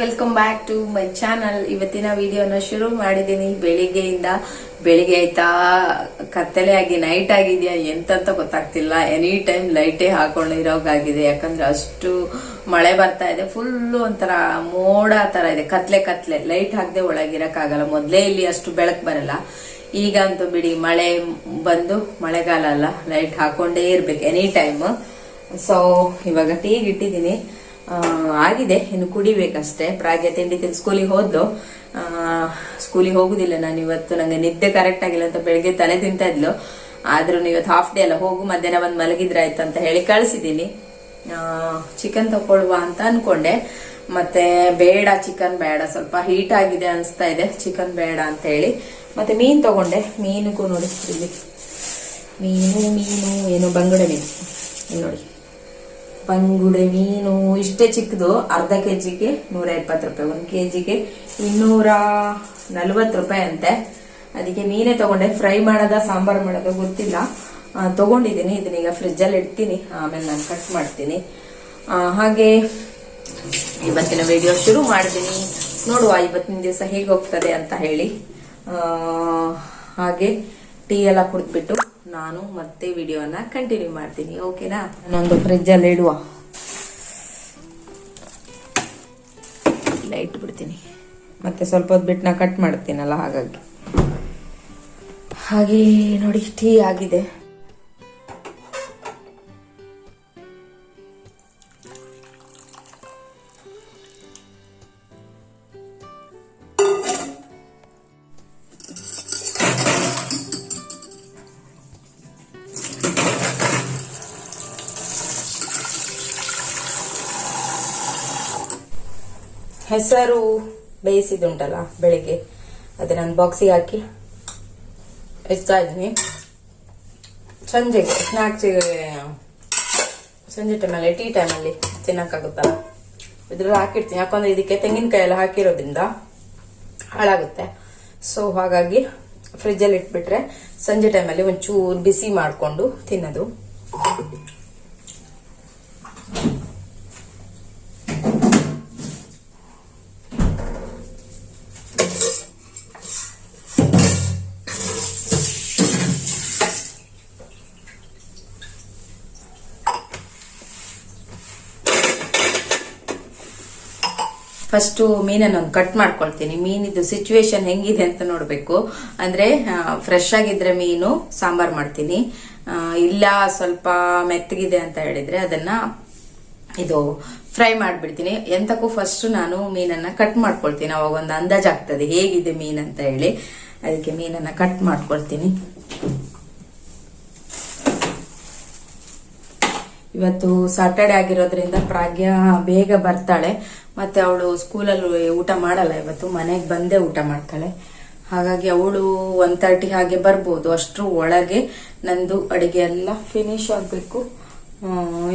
Welcome back to my channel ಇವತ್ತಿನ ವಿಡಿಯೋನ ಶುರು ಮಾಡಿದ್ದೀನಿ. ಬೆಳಿಗ್ಗೆಯಿಂದ ಬೆಳಿಗ್ಗೆ ಆಯ್ತಾ? ಕತ್ತಲೆ ಆಗಿ ನೈಟ್ ಆಗಿದೆಯಾ? ಎಂತಂತ ಗೊತ್ತಾಗ್ತಿಲ್ಲ. ಎನಿ ಟೈಮ್ ಲೈಟೇ ಹಾಕೊಂಡಿರೋಗಾಗಿದೆ ಯಾಕಂದ್ರೆ ಅಷ್ಟು ಮಳೆ ಬರ್ತಾ ಇದೆ. ಫುಲ್ಲು ಒಂಥರ ಮೋಡ ತರ ಇದೆ. ಕತ್ಲೆ ಕತ್ಲೆ. ಲೈಟ್ ಹಾಕದೆ ಒಳಗಿರಕ್ಕಾಗಲ್ಲ. ಮೊದಲೇ ಇಲ್ಲಿ ಅಷ್ಟು ಬೆಳಕು ಬರಲ್ಲ. ಈಗ ಅಂತೂ ಬಿಡಿ, ಮಳೆ ಬಂದು ಮಳೆಗಾಲ ಅಲ್ಲ. ಲೈಟ್ ಹಾಕೊಂಡೇ ಇರ್ಬೇಕು. ಎನಿ ಟೈಮ್ ಸೊ ಇವಾಗ ಟೀಗೆ ಇಟ್ಟಿದ್ದೀನಿ. ಆಗಿದೆ. ಇನ್ನು ಕುಡಿಬೇಕಷ್ಟೇ. ಪ್ರಾಗ್ಯ ತಿಂಡಿ ತಿಂದು ಸ್ಕೂಲಿಗೆ ಹೋದ್ಲು. ಸ್ಕೂಲಿಗೆ ಹೋಗುದಿಲ್ಲ ನಾನು ಇವತ್ತು. ನಂಗೆ ನಿದ್ದೆ ಕರೆಕ್ಟ್ ಆಗಿಲ್ಲ ಅಂತ ಬೆಳಿಗ್ಗೆ ತಲೆ ತಿಂತಾ ಇದ್ಲು. ಆದ್ರೂ ಇವತ್ತು ಹಾಫ್ ಡೇ ಅಲ್ಲ. ಹೋಗು, ಮಧ್ಯಾಹ್ನ ಬಂದು ಮಲಗಿದ್ರೆ ಆಯ್ತು ಅಂತ ಹೇಳಿ ಕಳಿಸಿದ್ದೀನಿ. ಚಿಕನ್ ತಗೊಳ್ಳುವ ಅಂತ ಅನ್ಕೊಂಡೆ. ಮತ್ತೆ ಬೇಡ ಚಿಕನ್ ಬೇಡ. ಸ್ವಲ್ಪ ಹೀಟ್ ಆಗಿದೆ ಅನಿಸ್ತಾ ಇದೆ. ಚಿಕನ್ ಬೇಡ ಅಂತ ಹೇಳಿ. ಮತ್ತೆ ಮೀನ್ ತಗೊಂಡೆ. ಮೀನಿಗೂ ನೋಡಿ ಮೀನು ಮೀನು, ಏನು ಬಂಗಡೆ ಮೀನು. ನೋಡಿ. ಬಂಗುಡೆ ಮೀನು, ಇಷ್ಟೇ ಚಿಕ್ಕದು, ಅರ್ಧ ಕೆ ಜಿಗೆ ನೂರ ಇಪ್ಪತ್ತು ರೂಪಾಯಿ. ಒಂದು ಕೆ ಜಿಗೆ ಇನ್ನೂರ ನಲ್ವತ್ತು ರೂಪಾಯಿ ಅಂತೆ. ಅದಕ್ಕೆ ಮೀನೇ ತಗೊಂಡೆ. ಫ್ರೈ ಮಾಡೋದ, ಸಾಂಬಾರು ಮಾಡೋದ ಗೊತ್ತಿಲ್ಲ. ತಗೊಂಡಿದ್ದೀನಿ. ಇದನ್ನೀಗ ಫ್ರಿಜ್ಜಲ್ಲಿ ಇಡ್ತೀನಿ. ಆಮೇಲೆ ನಾನು ಕಟ್ ಮಾಡ್ತೀನಿ. ಹಾಗೆ ಇವತ್ತಿನ ವಿಡಿಯೋ ಶುರು ಮಾಡಿದ್ದೀನಿ ನೋಡುವ ಇವತ್ತಿನ ದಿವಸ ಹೇಗೆ ಹೋಗ್ತದೆ ಅಂತ ಹೇಳಿ. ಹಾಗೆ ಟೀ ಎಲ್ಲ ಕುಡಿದ್ಬಿಟ್ಟು ನಾನು ಮತ್ತೆ ವಿಡಿಯೋನ ಕಂಟಿನ್ಯೂ ಮಾಡ್ತೀನಿ ಓಕೆನಾ ನಾನೊಂದು ಫ್ರಿಜ್ಜಲ್ಲಿ ಇಡುವ. ಲೈಟ್ ಬಿಡ್ತೀನಿ ಮತ್ತೆ ಸ್ವಲ್ಪ ಹೊತ್ತು ಬಿಟ್ಟು ನಾ ಕಟ್ ಮಾಡ್ತೀನಲ್ಲ, ಹಾಗಾಗಿ. ಹಾಗೆ ನೋಡಿ ಟೀ ಆಗಿದೆ. ಹೆಸರು ಬೇಯಿಸಿದುಂಟಲ್ಲ ಬೆಳಿಗ್ಗೆ. ಅದನ್ನ ನಾನು ಬಾಕ್ಸಿಗೆ ಹಾಕಿ ಇಡ್ತಾ ಇದ್ದೀನಿ. ಸಂಜೆಗೆ ಸ್ನ್ಯಾಕ್ಸಿಗೆ ಸಂಜೆ ಟೈಮಲ್ಲಿ ಟೀ ಟೈಮಲ್ಲಿ ತಿನ್ನಕ್ಕಾಗುತ್ತಲ್ಲ? ಇದ್ರಲ್ಲಿ ಹಾಕಿರ್ತೀನಿ. ಯಾಕಂದ್ರೆ ಇದಕ್ಕೆ ತೆಂಗಿನಕಾಯಿ ಎಲ್ಲ ಹಾಕಿರೋದ್ರಿಂದ ಹಾಳಾಗುತ್ತೆ. ಸೊ ಹಾಗಾಗಿ ಫ್ರಿಜ್ಜಲ್ಲಿ ಇಟ್ಬಿಟ್ರೆ ಸಂಜೆ ಟೈಮಲ್ಲಿ ಒಂಚೂರು ಬಿಸಿ ಮಾಡಿಕೊಂಡು ತಿನ್ನೋದು. ಫಸ್ಟ್ ಮೀನನ್ನು ಒಂದು ಕಟ್ ಮಾಡ್ಕೊಳ್ತೀನಿ. ಮೀನಿದು ಸಿಚುವೇಶನ್ ಹೆಂಗಿದೆ ಅಂತ ನೋಡಬೇಕು. ಅಂದ್ರೆ ಫ್ರೆಶ್ ಆಗಿದ್ರೆ ಮೀನು, ಸಾಂಬಾರ್ ಮಾಡ್ತೀನಿ. ಇಲ್ಲ, ಸ್ವಲ್ಪ ಮೆತ್ತಗಿದೆ ಅಂತ ಹೇಳಿದ್ರೆ ಅದನ್ನ ಇದು ಫ್ರೈ ಮಾಡಿಬಿಡ್ತೀನಿ. ಎಂತಕ್ಕೂ ಫಸ್ಟ್ ನಾನು ಮೀನನ್ನ ಕಟ್ ಮಾಡ್ಕೊಳ್ತೀನಿ. ಅವಾಗ ಒಂದು ಅಂದಾಜಾಗ್ತದೆ. ಹೇಗಿದೆ ಮೀನ್ ಅಂತ ಹೇಳಿ. ಅದಕ್ಕೆ ಮೀನನ್ನ ಕಟ್ ಮಾಡ್ಕೊಳ್ತೀನಿ. ಇವತ್ತು ಸಾಟರ್ಡೆ ಆಗಿರೋದ್ರಿಂದ ಪ್ರಾಗ್ಯ ಬೇಗ ಬರ್ತಾಳೆ. ಮತ್ತೆ ಅವಳು ಸ್ಕೂಲಲ್ಲಿ ಊಟ ಮಾಡಲ್ಲ ಇವತ್ತು, ಮನೆಗೆ ಬಂದೇ ಊಟ ಮಾಡ್ತಾಳೆ. ಹಾಗಾಗಿ ಅವಳು ಒನ್ ತರ್ಟಿ ಹಾಗೆ ಬರ್ಬೋದು. ಅಷ್ಟ್ರ ಒಳಗೆ ನಂದು ಅಡಿಗೆ ಎಲ್ಲ ಫಿನಿಶ್ ಆಗಬೇಕು.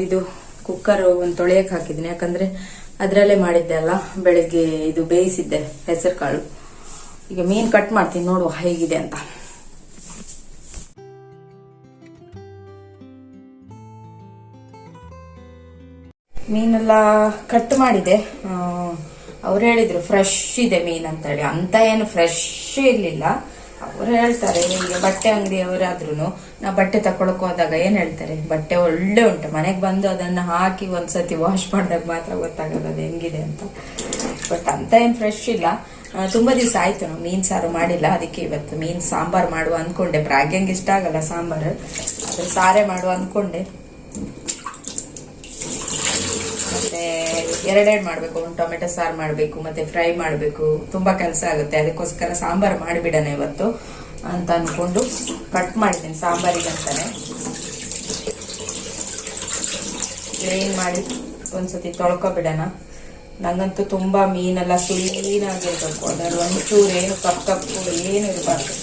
ಇದು ಕುಕ್ಕರ್ ಒಂದು ತೊಳೆಯಕ್ಕೆ ಹಾಕಿದ್ದೀನಿ. ಯಾಕಂದ್ರೆ ಅದರಲ್ಲೇ ಮಾಡಿದ್ದೆ ಅಲ್ಲ, ಬೆಳಿಗ್ಗೆ ಇದು ಬೇಯಿಸಿದ್ದೆ ಹೆಸರು ಕಾಳು ಈಗ ಮೀನ್ ಕಟ್ ಮಾಡ್ತೀನಿ. ನೋಡುವ ಹೇಗಿದೆ ಅಂತ. ಮೀನೆಲ್ಲ ಕಟ್ ಮಾಡಿದೆ. ಅವ್ರು ಹೇಳಿದ್ರು ಫ್ರೆಶ್ ಇದೆ ಮೀನ್ ಅಂತ ಹೇಳಿ. ಅಂತ ಏನು ಫ್ರೆಶ್ ಇರ್ಲಿಲ್ಲ. ಅವ್ರು ಹೇಳ್ತಾರೆ ಈಗ ಬಟ್ಟೆ ಅಂಗಡಿಯವರಾದ್ರೂ ನಾ ಬಟ್ಟೆ ತಕೊಳಕ್ ಹೋದಾಗ ಏನ್ ಹೇಳ್ತಾರೆ? ಬಟ್ಟೆ ಒಳ್ಳೆ ಉಂಟು. ಮನೆಗೆ ಬಂದು ಅದನ್ನ ಹಾಕಿ ಒಂದ್ಸತಿ ವಾಶ್ ಮಾಡಿದಾಗ ಮಾತ್ರ ಗೊತ್ತಾಗಲ್ಲ ಅದು ಹೆಂಗಿದೆ ಅಂತ. ಬಟ್ ಅಂತ ಏನ್ ಫ್ರೆಶ್ ಇಲ್ಲ. ತುಂಬಾ ದಿವಸ ಆಯ್ತು. ನಾವು ಮೀನ್ ಸಾರು ಮಾಡಿಲ್ಲ. ಅದಕ್ಕೆ ಇವತ್ತು ಮೀನ್ ಸಾಂಬಾರ್ ಮಾಡುವ ಅನ್ಕೊಂಡೆ. ಪ್ರಾಗ್ಯಂಗೆ ಇಷ್ಟ ಆಗಲ್ಲ ಸಾಂಬಾರು. ಅದ್ರ ಸಾರೇ ಮಾಡುವ ಅನ್ಕೊಂಡೆ ಮತ್ತೆ ಎರಡೆರಡು ಮಾಡ್ಬೇಕು, ಒಂದು ಟೊಮೆಟೊ ಸಾರು ಮಾಡ್ಬೇಕು, ಮತ್ತೆ ಫ್ರೈ ಮಾಡ್ಬೇಕು. ತುಂಬಾ ಕೆಲಸ ಆಗುತ್ತೆ. ಅದಕ್ಕೋಸ್ಕರ ಸಾಂಬಾರ್ ಮಾಡಿಬಿಡೋಣ ಇವತ್ತು ಅಂತ ಅನ್ಕೊಂಡು ಕಟ್ ಮಾಡಿದ್ದೀನಿ ಸಾಂಬಾರಿಗಂತಾನೆ ಕ್ಲೀನ್ ಮಾಡಿ ಒಂದ್ಸತಿ ತೊಳ್ಕೊಬಿಡೋಣ. ನಂಗಂತೂ ತುಂಬಾ ಮೀನೆಲ್ಲ ಕ್ಲೀನ್ ಆಗಿರ್ಬೇಕು ಅದರ ಒಂಚೂರು ಏನು ಕಪ್ ಕಪ್ಪು ಏನು ಇರಬಾರ್ದು.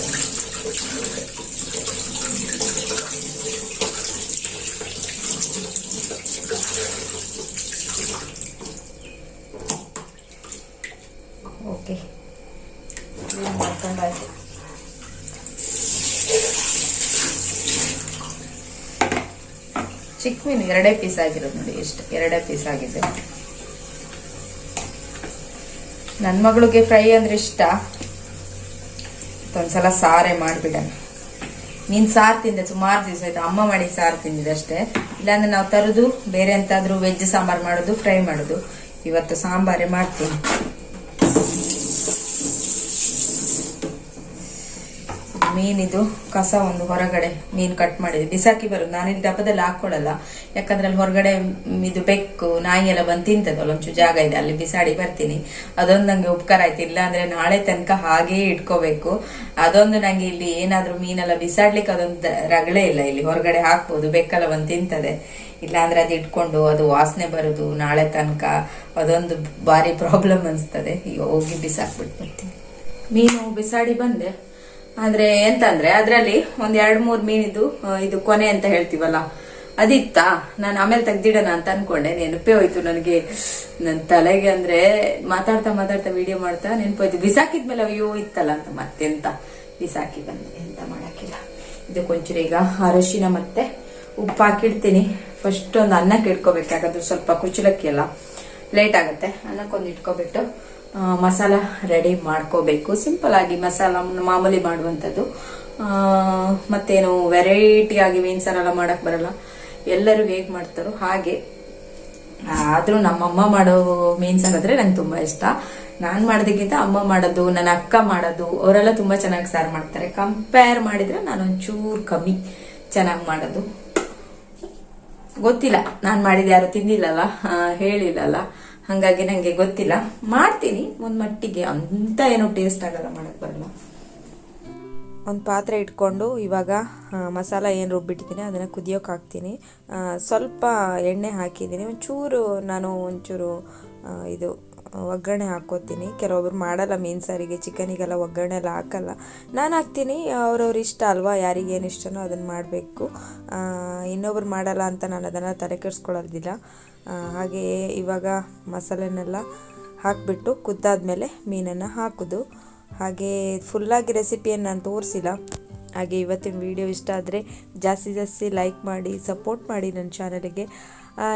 ಚಿಕ್ಕ ಮೀನು ಎರಡೇ ಪೀಸ್ ಆಗಿರೋದು ನೋಡಿ, ಎಷ್ಟು ಎರಡೇ ಪೀಸ್ ಆಗಿದೆ. ನನ್ನ ಮಗಳಿಗೆ ಫ್ರೈ ಅಂದ್ರೆ ಇಷ್ಟ. ಒಂದ್ಸಲ ಸಾರೆ ಮಾಡಿಬಿಡೋಣ. ನೀನ್ ಸಾರು ತಿಂದೆ, ಸುಮಾರು ದಿವಸ ಆಯ್ತು. ಅಮ್ಮ ಮಾಡಿ ಸಾರು ತಿಂದಿದೆ ಅಷ್ಟೇ. ಇಲ್ಲಾಂದ್ರೆ ನಾವು ತರದು, ಬೇರೆ ಎಂತಾದ್ರೂ ವೆಜ್ ಸಾಂಬಾರ್ ಮಾಡೋದು ಫ್ರೈ ಮಾಡೋದು. ಇವತ್ತು ಸಾಂಬಾರೇ ಮಾಡ್ತೀನಿ. ಮೀನಿದು ಕಸ ಒಂದು ಹೊರಗಡೆ ಮೀನ್ ಕಟ್ ಮಾಡಿದೆ. ಬಿಸಾಕಿ ಬರೋದು. ನಾನಿಲ್ಲಿ ಡಬ್ಬದಲ್ಲಿ ಹಾಕೊಳ್ಳಲ್ಲ. ಯಾಕಂದ್ರೆ ಅಲ್ಲಿ ಹೊರಗಡೆ ಇದು ಬೆಕ್ಕು, ನಾಯಿ ಎಲ್ಲ ಬಂದು ತಿಂತದಲ್ಲ ಒಂಚೂರು ಜಾಗ ಇದೆ. ಅಲ್ಲಿ ಬಿಸಾಡಿ ಬರ್ತೀನಿ. ಅದೊಂದು ನಂಗೆ ಉಪಕಾರ ಆಯ್ತು. ಇಲ್ಲ ಅಂದ್ರೆ ನಾಳೆ ತನಕ ಹಾಗೇ ಇಟ್ಕೋಬೇಕು. ಅದೊಂದು ನಂಗೆ ಇಲ್ಲಿ ಏನಾದ್ರೂ ಮೀನೆಲ್ಲ ಬಿಸಾಡ್ಲಿಕ್ಕೆ ಅದೊಂದು ರಗಳೆ ಇಲ್ಲ. ಇಲ್ಲಿ ಹೊರಗಡೆ ಹಾಕ್ಬೋದು. ಬೆಕ್ಕೆಲ್ಲ ಬಂದು ತಿಂತದೆ. ಇಲ್ಲಾಂದ್ರೆ ಅದು ಇಟ್ಕೊಂಡು ಅದು ವಾಸನೆ ಬರೋದು. ನಾಳೆ ತನಕ ಅದೊಂದು ಭಾರಿ ಪ್ರಾಬ್ಲಮ್ ಅನಿಸ್ತದೆ. ಈಗ ಹೋಗಿ ಬಿಸಾಕ್ಬಿಟ್ಟು ಬರ್ತೀನಿ. ಮೀನು ಬಿಸಾಡಿ ಬಂದೆ. ಆದ್ರೆ ಎಂತ ಅಂದ್ರೆ ಅದ್ರಲ್ಲಿ ಒಂದ್ ಎರಡ್ ಮೂರ್ ಮೀನಿದ್ದು ಇದು ಕೊನೆ ಅಂತ ಹೇಳ್ತೀವಲ್ಲ. ಅದಿತ್ತಾ? ನಾನು ಆಮೇಲೆ ತೆಗ್ದಿಡೋಣ ಅಂತ ಅನ್ಕೊಂಡೆ. ನೆನಪೇ ಹೋಯ್ತು ನನಗೆ. ನನ್ನ ತಲೆಗೆ ಅಂದ್ರೆ ಮಾತಾಡ್ತಾ ಮಾತಾಡ್ತಾ ವಿಡಿಯೋ ಮಾಡ್ತಾ ನೆನಪೋಯ್ತು. ಬಿಸಾಕಿದ್ಮೇಲೆ ಅಯ್ಯೋ, ಇತ್ತಲ್ಲ ಅಂತ ಮತ್ತೆಂತ ಬಿಸಾಕಿ ಬಂದೆ. ಎಂತ ಮಾಡಕ್ಕಿಲ್ಲ. ಇದಕ್ಕೆ ಒಂಚೂರು ಈಗ ಅರಶಿನ ಮತ್ತೆ ಉಪ್ಪು ಹಾಕಿಡ್ತೀನಿ. ಫಸ್ಟ್ ಒಂದು ಅನ್ನಕ್ಕೆ ಇಟ್ಕೋಬೇಕು ಯಾಕಂದ್ರೆ ಸ್ವಲ್ಪ ಕುಚ್ಚಲಕ್ಕಿ ಅಲ್ಲ ಲೇಟ್ ಆಗುತ್ತೆ. ಅನ್ನಕ್ಕೊಂದು ಇಟ್ಕೊಬಿಟ್ಟು ಮಸಾಲ ರೆಡಿ ಮಾಡ್ಕೋಬೇಕು. ಸಿಂಪಲ್ ಆಗಿ ಮಸಾಲ ಮಾಮೂಲಿ ಮಾಡುವಂಥದ್ದು. ಮತ್ತೇನು ವೆರೈಟಿ ಆಗಿ ಮೀನ್ ಸಾರೆಲ್ಲ ಮಾಡಕ್ ಬರಲ್ಲ. ಎಲ್ಲರೂ ಹೇಗೆ ಮಾಡ್ತಾರೋ ಹಾಗೆ. ಆದ್ರೂ ನಮ್ಮಮ್ಮ ಮಾಡೋ ಮೀನ್ ಸಾರು ಅಂದ್ರೆ ನಂಗೆ ತುಂಬಾ ಇಷ್ಟ. ನಾನು ಮಾಡೋದಕ್ಕಿಂತ ಅಮ್ಮ ಮಾಡೋದು, ನನ್ನ ಅಕ್ಕ ಮಾಡೋದು, ಅವರೆಲ್ಲ ತುಂಬಾ ಚೆನ್ನಾಗಿ ಸಾರು ಮಾಡ್ತಾರೆ. ಕಂಪೇರ್ ಮಾಡಿದ್ರೆ ನಾನು ಒಂಚೂರು ಕಮ್ಮಿ ಚೆನ್ನಾಗಿ ಮಾಡೋದು. ಗೊತ್ತಿಲ್ಲ. ನಾನು ಮಾಡಿದ ಯಾರು ತಿಂದಿಲ್ಲಲ್ಲ? ಹೇಳಿಲ್ಲಲ್ಲ? ಹಂಗಾಗಿ ನಂಗೆ ಗೊತ್ತಿಲ್ಲ. ಮಾಡ್ತೀನಿ. ಒಂದ್ ಮಟ್ಟಿಗೆ ಅಂತ ಏನು ಟೇಸ್ಟ್ ಆಗಲ್ಲ ಮಾಡಕ್ ಬರಲ್ಲ. ಒಂದು ಪಾತ್ರೆ ಇಟ್ಕೊಂಡು ಇವಾಗ ಮಸಾಲ ಏನು ರುಬ್ಬಿಟ್ಟಿದ್ದೀನಿ, ಅದನ್ನು ಕುದಿಯೋಕೆ ಹಾಕ್ತೀನಿ. ಸ್ವಲ್ಪ ಎಣ್ಣೆ ಹಾಕಿದ್ದೀನಿ. ಒಂಚೂರು ನಾನು ಒಂಚೂರು ಇದು ಒಗ್ಗರಣೆ ಹಾಕೋತೀನಿ ಕೆಲವೊಬ್ರು ಮಾಡಲ್ಲ, ಮೀನು ಸಾರಿಗೆ ಚಿಕನಿಗೆಲ್ಲ ಒಗ್ಗರಣೆ ಎಲ್ಲ ಹಾಕಲ್ಲ. ನಾನು ಹಾಕ್ತೀನಿ. ಅವ್ರವ್ರ ಇಷ್ಟ ಅಲ್ವಾ ಯಾರಿಗೇನು ಇಷ್ಟನೋ ಅದನ್ನು ಮಾಡಬೇಕು. ಇನ್ನೊಬ್ರು ಮಾಡಲ್ಲ ಅಂತ ನಾನು ಅದನ್ನು ತಲೆ ಕೆಡಿಸ್ಕೊಳ್ಳೋದಿಲ್ಲ. ಹಾಗೆಯೇ ಇವಾಗ ಮಸಾಲೆನೆಲ್ಲ ಹಾಕಿಬಿಟ್ಟು ಕುದ್ದಾದ್ಮೇಲೆ ಮೀನನ್ನು ಹಾಕೋದು. ಹಾಗೆ ಫುಲ್ಲಾಗಿ ರೆಸಿಪಿಯನ್ನು ನಾನು ತೋರಿಸಿಲ್ಲ. ಹಾಗೆ ಇವತ್ತಿನ ವಿಡಿಯೋ ಇಷ್ಟ ಆದರೆ ಜಾಸ್ತಿ ಜಾಸ್ತಿ ಲೈಕ್ ಮಾಡಿ ಸಪೋರ್ಟ್ ಮಾಡಿ ನನ್ನ ಚಾನಲಿಗೆ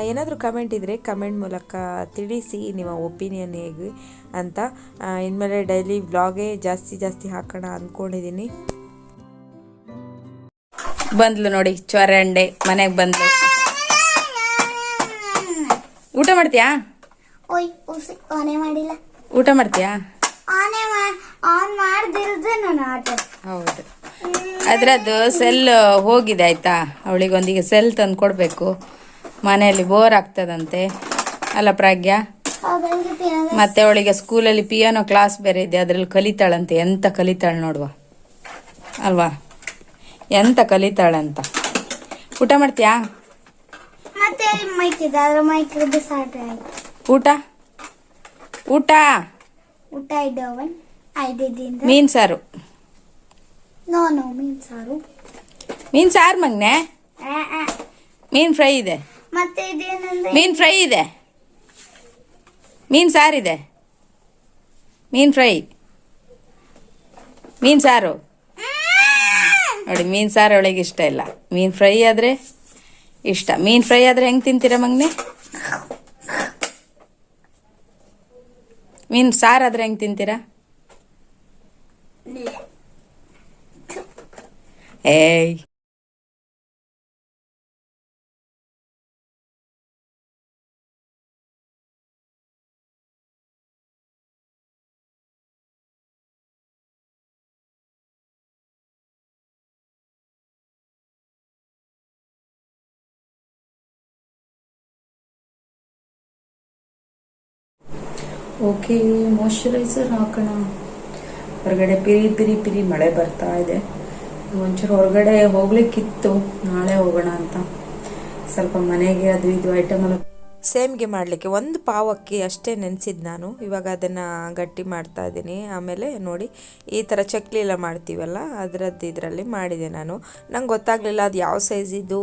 ಏನಾದರೂ ಕಮೆಂಟ್ ಇದ್ದರೆ ಕಮೆಂಟ್ ಮೂಲಕ ತಿಳಿಸಿ ನಿಮ್ಮ ಒಪಿನಿಯನ್ ಹೇಗೆ ಅಂತ. ಇನ್ಮೇಲೆ ಡೈಲಿ ವ್ಲಾಗೇ ಜಾಸ್ತಿ ಜಾಸ್ತಿ ಹಾಕೋಣ ಅಂದ್ಕೊಂಡಿದ್ದೀನಿ ಬಂದ್ಲು ನೋಡಿ ಚೊರಂಡೆ ಮನೆಗೆ ಬಂದ್ಲು. ಊಟ ಮಾಡ್ತೀಯಾ? ಮಾಡಿಲ್ಲ. ಊಟ ಮಾಡ್ತೀಯಾ? ಆನೆ ಆನ್ ಮಾಡ್ದಿರೋದೇ ನಾನು ಹೌದು. ಅದ್ರದ್ದು ಸೆಲ್ ಹೋಗಿದೆ ಆಯ್ತಾ? ಅವಳಿಗೆ ಒಂದೀಗ ಸೆಲ್ ತಂದು ಕೊಡ್ಬೇಕು ಮನೆಯಲ್ಲಿ ಬೋರ್ ಆಗ್ತದಂತೆ. ಅಲ್ಲ ಪ್ರಾಜ್ಞಾ? ಮತ್ತೆ ಅವಳಿಗೆ ಸ್ಕೂಲಲ್ಲಿ ಪಿಯಾನೋ ಕ್ಲಾಸ್ ಬೇರೆ ಇದೆ ಅದ್ರಲ್ಲಿ ಕಲಿತಾಳಂತೆ. ಎಂತ ಕಲಿತಾಳ ನೋಡುವ? ಅಲ್ವಾ? ಎಂತ ಕಲಿತಾಳಂತ? ಊಟ ಮಾಡ್ತೀಯಾ? ಊಟ? ಊಟ? ಊಟ ಮೀನ್ ಸಾರು. ನೋ ನೋ ಮೀನ್ ಸಾರು. ಮೀನ್ ಸಾರು ಮಗ್ನೆ. ಮೀನ್ ಫ್ರೈ ಇದೆ. ಮತ್ತೆ ಇದೇನಂದ್ರೆ? ಮೀನ್ ಫ್ರೈ ಇದೆ. ಮೀನ್ ಸಾರಿದೆ ಮೀನ್ ಫ್ರೈ. ಮೀನ್ ಸಾರು. ನೋಡಿ ಮೀನ್ ಸಾರು ಅವಳಿಗೆ ಇಷ್ಟ ಇಲ್ಲ. ಮೀನ್ ಫ್ರೈ ಆದ್ರೆ ಇಷ್ಟ. ಮೀನ್ ಫ್ರೈ ಆದ್ರೆ ಹೆಂಗ್ ತಿಂತೀರ ಮಗ್ನೆ? ಮೀನ್ ಸಾರು ಆದ್ರೆ ಹೆಂಗ್ ತಿಂತೀರಾ? ಏಯ್. ಓಕೆ ಮಾಯಶ್ಚರೈಸರ್ ಹಾಕೋಣ. ಹೊರಗಡೆ ಪಿರಿ ಪಿರಿ ಪಿರಿ ಮಳೆ ಬರ್ತಾ ಇದೆ. ಒಂಚೂರು ಹೊರಗಡೆ ಹೋಗ್ಲಿಕ್ಕಿತ್ತು. ನಾಳೆ ಹೋಗೋಣ ಅಂತ. ಸ್ವಲ್ಪ ಮನೆಗೆ ಅದು ಇದು ಐಟಮ್ ಎಲ್ಲ ಸೇಮ್ಗೆ ಮಾಡಲಿಕ್ಕೆ ಒಂದು ಅಕ್ಕಿ ಅಷ್ಟೇ ನೆನೆಸಿದ್ದು ನಾನು. ಇವಾಗ ಅದನ್ನು ಗಟ್ಟಿ ಮಾಡ್ತಾ ಇದ್ದೀನಿ. ಆಮೇಲೆ ನೋಡಿ, ಈ ಥರ ಚಕ್ಲಿ ಎಲ್ಲ ಮಾಡ್ತೀವಲ್ಲ, ಅದರದ್ದು ಇದರಲ್ಲಿ ಮಾಡಿದೆ ನಾನು. ನಂಗೆ ಗೊತ್ತಾಗಲಿಲ್ಲ ಅದು ಯಾವ ಇದು,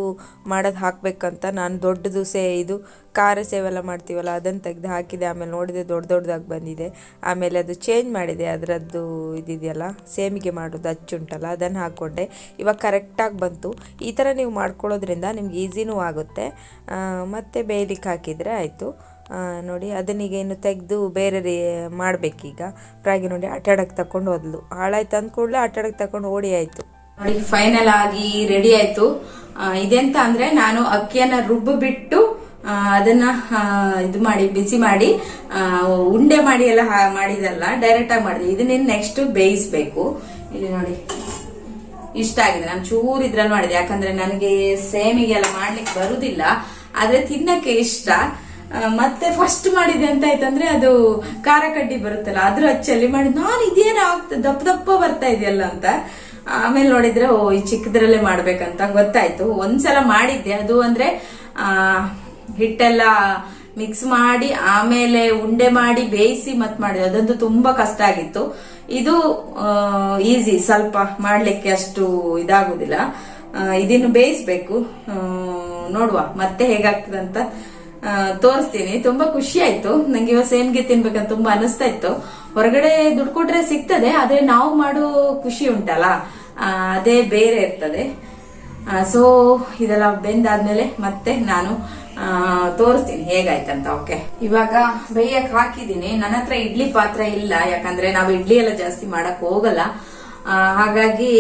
ಮಾಡೋದು ಹಾಕಬೇಕಂತ. ನಾನು ದೊಡ್ಡದು ಸೇ, ಇದು ಖಾರ ಸೇವೆಲ್ಲ ಮಾಡ್ತೀವಲ್ಲ, ಅದನ್ನು ತೆಗೆದು ಹಾಕಿದೆ. ಆಮೇಲೆ ನೋಡಿದೆ ದೊಡ್ಡ ದೊಡ್ಡದಾಗಿ ಬಂದಿದೆ. ಆಮೇಲೆ ಅದು ಚೇಂಜ್ ಮಾಡಿದೆ, ಅದರದ್ದು ಇದಿದೆಯಲ್ಲ, ಸೇಮಿಗೆ ಮಾಡೋದು ಅಚ್ಚುಂಟಲ್ಲ ಅದನ್ನು ಹಾಕ್ಕೊಂಡೆ. ಇವಾಗ ಕರೆಕ್ಟಾಗಿ ಬಂತು. ಈ ಥರ ನೀವು ಮಾಡ್ಕೊಳ್ಳೋದ್ರಿಂದ ನಿಮ್ಗೆ ಈಸಿನೂ ಆಗುತ್ತೆ. ಮತ್ತು ಬೇಯಲಿಕ್ಕೆ ಬೇಯಲಿಕ್ಕೆ ಹಾಕಿದರೆ ಆಯಿತು. ನೋಡಿ ಅದನ್ನೀಗ ಇನ್ನು ತೆಗೆದು ಬೇರೆ ರೀ ಮಾಡಬೇಕೀಗ ಪ್ರಾಗಿ ನೋಡಿ ಆಟಾಡಕ್ಕೆ ತಗೊಂಡು ತಕೊಂಡು ಹೋದ್ಲು. ಹಾಳಾಯ್ತು ಅಂದ ಕೂಡಲೇ ಆಟಾಡಕ್ಕೆ ತಕೊಂಡು ಓಡಿ ಆಯಿತು. ನೋಡಿ ಫೈನಲ್ ಆಗಿ ರೆಡಿ ಆಯ್ತು. ಇದೆಂತ ಅಂದ್ರೆ ನಾನು ಅಕ್ಕಿಯನ್ನ ರುಬ್ಬು ಬಿಟ್ಟು ಅದನ್ನ ಇದು ಮಾಡಿ, ಬಿಸಿ ಮಾಡಿ ಉಂಡೆ ಮಾಡಿ ಎಲ್ಲ ಮಾಡಿದಲ್ಲ ಡೈರೆಕ್ಟ್ ಆಗಿ ಮಾಡಿದೆ. ಇದನ್ನ ನೆಕ್ಸ್ಟ್ ಬೇಯಿಸ್ಬೇಕು. ಇಲ್ಲಿ ನೋಡಿ, ಇಷ್ಟ ಆಗಿದೆ. ನಾನು ಚೂರು ಇದ್ರಲ್ಲಿ ಮಾಡಿದೆ. ಯಾಕಂದ್ರೆ ನನಗೆ ಸೇಮಿಗೆಲ್ಲ ಮಾಡ್ಲಿಕ್ಕೆ ಬರುದಿಲ್ಲ. ಆದ್ರೆ ತಿನ್ನಕ್ಕೆ ಇಷ್ಟ. ಮತ್ತೆ ಫಸ್ಟ್ ಮಾಡಿದೆ ಅಂತ ಆಯ್ತಂದ್ರೆ ಅದು ಖಾರ ಕಡ್ಡಿ ಬರುತ್ತಲ್ಲ, ಅದ್ರ ಅಚ್ಚಲ್ಲಿ ಮಾಡಿ ನಾನು ಇದೇನೋ ಆಗ್ತದೆ ದಪ್ಪ ದಪ್ಪ ಬರ್ತಾ ಇದೆಯಲ್ಲ ಅಂತ. ಆಮೇಲೆ ನೋಡಿದ್ರೆ, ಓ, ಈ ಚಿಕ್ಕದ್ರಲ್ಲೇ ಮಾಡ್ಬೇಕಂತ ಗೊತ್ತಾಯ್ತು. ಒಂದ್ಸಲ ಮಾಡಿದ್ದೆ. ಅದು ಅಂದ್ರೆ, ಆ, ಹಿಟ್ಟೆಲ್ಲ ಮಿಕ್ಸ್ ಮಾಡಿ, ಆಮೇಲೆ ಉಂಡೆ ಮಾಡಿ, ಬೇಯಿಸಿ ಮತ್ ಮಾಡಿದೆ. ಅದಂತೂ ತುಂಬಾ ಕಷ್ಟ ಆಗಿತ್ತು. ಇದು ಈಸಿ ಸ್ವಲ್ಪ ಮಾಡ್ಲಿಕ್ಕೆ ಅಷ್ಟು ಇದಾಗುದಿಲ್ಲ. ಇದನ್ನು ಬೇಯಿಸ್ಬೇಕು? ನೋಡುವ. ಮತ್ತೆ ಹೇಗಾಗ್ತದೆ ಅಂತ ತೋರಿಸ್ತೀನಿ. ತುಂಬಾ ಖುಷಿ ಆಯ್ತು. ನಂಗೆ ಇವಾಗ ಸೇಮ್ಗೆ ತಿನ್ಬೇಕಂತ ತುಂಬಾ ಅನಿಸ್ತಾ ಇತ್ತು. ಹೊರಗಡೆ ದುಡ್ಡು ಕೊಟ್ರೆ ಸಿಗ್ತದೆ, ಆದ್ರೆ ನಾವು ಮಾಡೋ ಖುಷಿ ಉಂಟಲ್ಲ. ಅದೇ ಬೇರೆ ಇರ್ತದೆ. ಸೊ ಇದೆಲ್ಲ ಬೆಂದಾದ್ಮೇಲೆ ಮತ್ತೆ ನಾನು ತೋರಿಸ್ತೀನಿ ಹೇಗಾಯ್ತಂತ ಓಕೆ ಇವಾಗ ಬೇಯಕ್ಕೆ ಹಾಕಿದ್ದೀನಿ. ನನ್ನ ಹತ್ರ ಇಡ್ಲಿ ಪಾತ್ರೆ ಇಲ್ಲ, ಯಾಕಂದ್ರೆ ನಾವು ಇಡ್ಲಿ ಎಲ್ಲ ಜಾಸ್ತಿ ಮಾಡಕ್ ಹೋಗಲ್ಲ. ಹಾಗಾಗಿ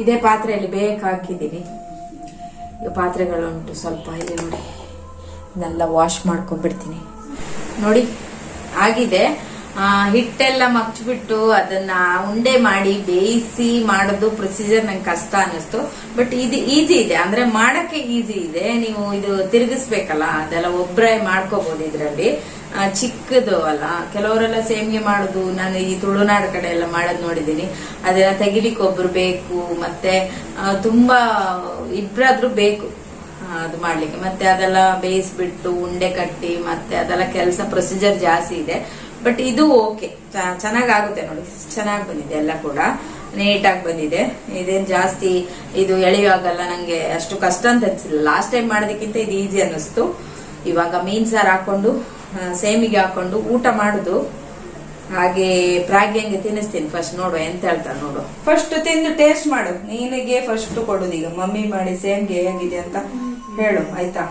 ಇದೇ ಪಾತ್ರೆಯಲ್ಲಿ ಬೇಗ ಹಾಕಿದ್ದೀನಿ ಪಾತ್ರೆಗಳುಂಟು ಸ್ವಲ್ಪ ಇಲ್ಲಿ ನೋಡಿ. ಇದನ್ನೆಲ್ಲ ವಾಶ್ ಮಾಡ್ಕೊಂಡ್ಬಿಡ್ತೀನಿ. ನೋಡಿ ಆಗಿದೆ. ಹಿಟ್ಟೆಲ್ಲ ಮಚ್ಚಿಬಿಟ್ಟು ಅದನ್ನ ಉಂಡೆ ಮಾಡಿ ಬೇಯಿಸಿ ಮಾಡೋದು ಪ್ರೊಸೀಜರ್ ನಂಗೆ ಕಷ್ಟ ಅನ್ನಿಸ್ತು. ಬಟ್ ಇದು ಈಸಿ ಇದೆ. ಅಂದ್ರೆ ಮಾಡಕ್ಕೆ ಈಸಿ ಇದೆ. ನೀವು ಇದು ತಿರುಗಿಸ್ಬೇಕಲ್ಲ, ಅದೆಲ್ಲ ಒಬ್ಬರೇ ಮಾಡ್ಕೋಬಹುದು ಇದರಲ್ಲಿ. ಚಿಕ್ಕದು ಅಲ್ಲ. ಕೆಲವರೆಲ್ಲ ಸೇಮ್ಗೆ ಮಾಡುದು, ನಾನು ಈ ತುಳುನಾಡು ಕಡೆ ಎಲ್ಲ ಮಾಡೋದು ನೋಡಿದ್ದೀನಿ. ಅದೆಲ್ಲ ತೆಗಿಲಿಕ್ಕೆ ಒಬ್ರು ಬೇಕು, ಮತ್ತೆ ತುಂಬಾ ಇಬ್ರಾದ್ರೂ ಬೇಕು ಅದು ಮಾಡ್ಲಿಕ್ಕೆ. ಮತ್ತೆ ಅದೆಲ್ಲ ಬೇಯಿಸ್ಬಿಟ್ಟು ಉಂಡೆ ಕಟ್ಟಿ, ಮತ್ತೆ ಅದೆಲ್ಲ ಕೆಲಸ ಪ್ರೊಸೀಜರ್ ಜಾಸ್ತಿ ಇದೆ. ಬಟ್ ಇದು ಓಕೆ ಚೆನ್ನಾಗಾಗುತ್ತೆ ನೋಡಿ. ಚೆನ್ನಾಗಿ ಬಂದಿದೆ ಎಲ್ಲ ಕೂಡ. ನೀಟಾಗಿ ಬಂದಿದೆ. ಇದೇನು ಜಾಸ್ತಿ ಇದು ಎಳೆಯುವಾಗಲ್ಲ, ನಂಗೆ ಅಷ್ಟು ಕಷ್ಟ ಅಂತ ಅನ್ಸಿಲ್ಲ. ಲಾಸ್ಟ್ ಟೈಮ್ ಮಾಡೋದಕ್ಕಿಂತ ಇದು ಈಸಿ ಅನ್ನಿಸ್ತು. ಇವಾಗ ಮೀನ್ ಸಾರು ಹಾಕೊಂಡು ಸೇಮಿಗೆ ಹಾಕೊಂಡು ಊಟ ಮಾಡುದು. ಹಾಗೆ ಪ್ರಾಗ್ಯಂಗೆ ತಿನ್ನಿಸ್ತೀನಿ. ಫಸ್ಟ್ ನೋಡು ಎಂತ ಹೇಳ್ತಾರೆ ನೋಡು ಫಸ್ಟ್ ತಿಂದು ಟೇಸ್ಟ್ ಮಾಡು. ನೀನಿಗೆ ಫಸ್ಟ್ ಕೊಡುದು ಈಗ. ಮಮ್ಮಿ ಮಾಡಿ ಸೇಮ್ಗೆ ಹೇಗಿದೆ ಅಂತ ಹೇಳು. ಆಯ್ತಾ?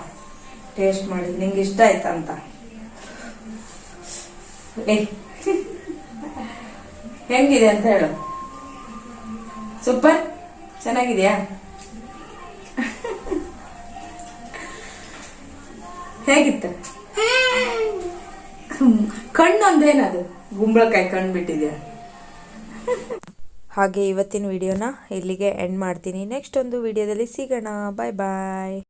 ಟೇಸ್ಟ್ ಮಾಡಿ. ನಿಂಗೆ ಇಷ್ಟ ಆಯ್ತಾ ಅಂತ. ಹೆಂಗಿದೆ ಅಂತ ಹೇಳು. ಸೂಪರ್. ಚೆನ್ನಾಗಿದೆಯಾ? ಹೇಗಿತ್ತು. ಕಣ್ಣೊಂದೇನದು ಗುಂಬಳಕಾಯಿ ಕಣ್ಣು ಬಿಟ್ಟಿದ್ಯಾ? ಹಾಗೆ ಇವತ್ತಿನ ವಿಡಿಯೋನ ಇಲ್ಲಿಗೆ ಎಂಡ್ ಮಾಡ್ತೀನಿ. ನೆಕ್ಸ್ಟ್ ಒಂದು ವಿಡಿಯೋದಲ್ಲಿ ಸಿಗೋಣ. ಬಾಯ್ ಬಾಯ್